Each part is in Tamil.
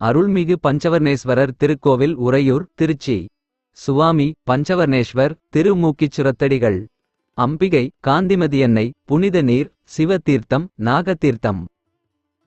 அருள்மிகு பஞ்சவர்ணேஸ்வரர் திருக்கோவில் உறையூர் திருச்சி. சுவாமி பஞ்சவர்ணேஸ்வர் திருமூக்கிச்சுரத்தடிகள். அம்பிகை காந்திமதியன்னை புனித நீர் சிவதீர்த்தம் நாகதீர்த்தம்.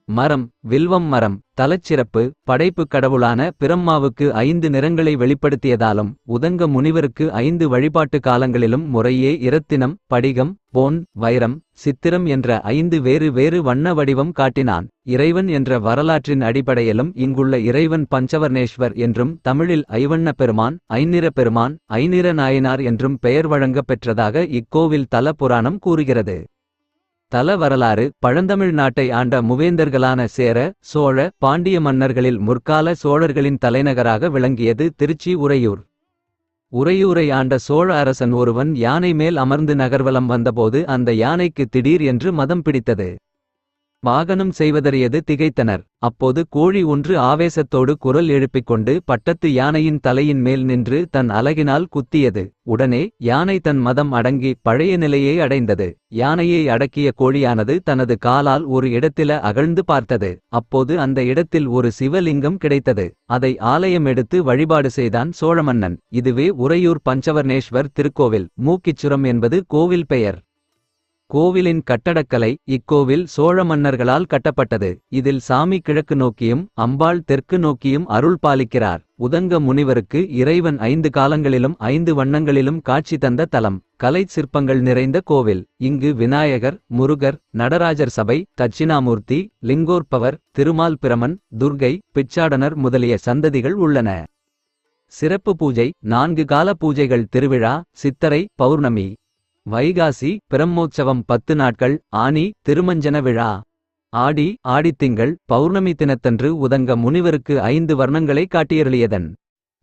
மரம் வில்வம் மரம் தலச்சிறப்பு படைப்புக் கடவுளான பிரம்மாவுக்கு ஐந்து நிறங்களை வெளிப்படுத்தியதாலும் உதங்க முனிவருக்கு ஐந்து வழிபாட்டு காலங்களிலும் முறையே இரத்தினம் படிகம் பொன் வைரம் சித்திரம் என்ற ஐந்து வேறு வேறு வண்ண வடிவம் காட்டினான். இறைவன் என்ற வரலாற்றின் அடிப்படையிலும் இங்குள்ள இறைவன் பஞ்சவர்ணேஸ்வர் என்றும் தமிழில் ஐவண்ண பெருமான் ஐநிற பெருமான் ஐநிற நாயனார் என்றும் பெயர் வழங்கப் பெற்றதாக இக்கோவில் தல புராணம் கூறுகிறது. தல வரலாறு பழந்தமிழ் நாட்டை ஆண்ட முவேந்தர்களான சேர சோழ பாண்டிய மன்னர்களில் முற்கால சோழர்களின் தலைநகராக விளங்கியது திருச்சி உறையூர். உறையூரை ஆண்ட சோழ அரசன் ஒருவன் யானை மேல் அமர்ந்து நகர்வலம் வந்தபோது அந்த யானைக்கு திடீர் என்று மதம் பிடித்தது. வாகனம் செய்வதறியது திகைத்தனர். அப்போது கோழி ஒன்று ஆவேசத்தோடு குரல் எழுப்பிக் கொண்டு பட்டத்து யானையின் தலையின் மேல் நின்று தன் அலகினால் குத்தியது. உடனே யானை தன் மதம் அடங்கி பழைய நிலையை அடைந்தது. யானையை அடக்கிய கோழியானது தனது காலால் ஒரு இடத்தில அகழ்ந்து பார்த்தது. அப்போது அந்த இடத்தில் ஒரு சிவலிங்கம் கிடைத்தது. அதை ஆலயம் எடுத்து வழிபாடு செய்தான் சோழமன்னன். இதுவே உறையூர் பஞ்சவர்ணேஸ்வர் திருக்கோவில். மூக்கிச்சுரம் என்பது கோவில் பெயர். கோவிலின் கட்டடக்கலை இக்கோவில் சோழ மன்னர்களால் கட்டப்பட்டது. இதில் சாமி கிழக்கு நோக்கியும் அம்பாள் தெற்கு நோக்கியும் அருள் பாலிக்கிறார். உதங்க முனிவருக்கு இறைவன் ஐந்து காலங்களிலும் ஐந்து வண்ணங்களிலும் காட்சி தந்த தலம். கலை சிற்பங்கள் நிறைந்த கோவில். இங்கு விநாயகர் முருகர் நடராஜர் சபை தட்சிணாமூர்த்தி லிங்கோற்பவர் திருமால் பிரமன் துர்கை பிச்சாடனர் முதலிய சந்ததிகள் உள்ளன. சிறப்பு பூஜை நான்கு கால பூஜைகள் திருவிழா சித்தரை பௌர்ணமி. வைகாசி பிரம்மோற்சவம் பத்து நாட்கள் ஆனி திருமஞ்சன விழா. ஆடி ஆடித்திங்கள் பௌர்ணமி தினத்தன்று உதங்க முனிவருக்கு ஐந்து வர்ணங்களை காட்டியருளியதன்.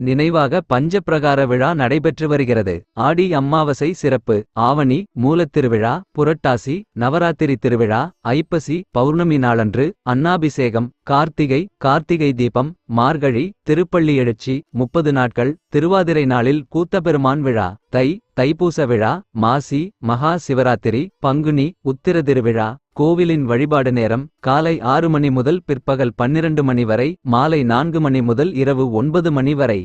நினைவாக பஞ்சப்பிரகார விழா நடைபெற்று வருகிறது. ஆடி அம்மாவசை சிறப்பு. ஆவணி மூலத்திருவிழா புரட்டாசி நவராத்திரி திருவிழா ஐப்பசி பௌர்ணமி நாளன்று அன்னாபிஷேகம் கார்த்திகை கார்த்திகை தீபம் மார்கழி திருப்பள்ளி எழுச்சி முப்பது நாட்கள் திருவாதிரை நாளில் கூத்தபெருமான் விழா தை தைப்பூச விழா மாசி மகா சிவராத்திரி பங்குனி உத்திர திருவிழா கோவிலின் வழிபாடு நேரம் காலை ஆறு மணி முதல் பிற்பகல் பன்னிரண்டு மணி வரை மாலை நான்கு மணி முதல் இரவு ஒன்பது மணி வரை.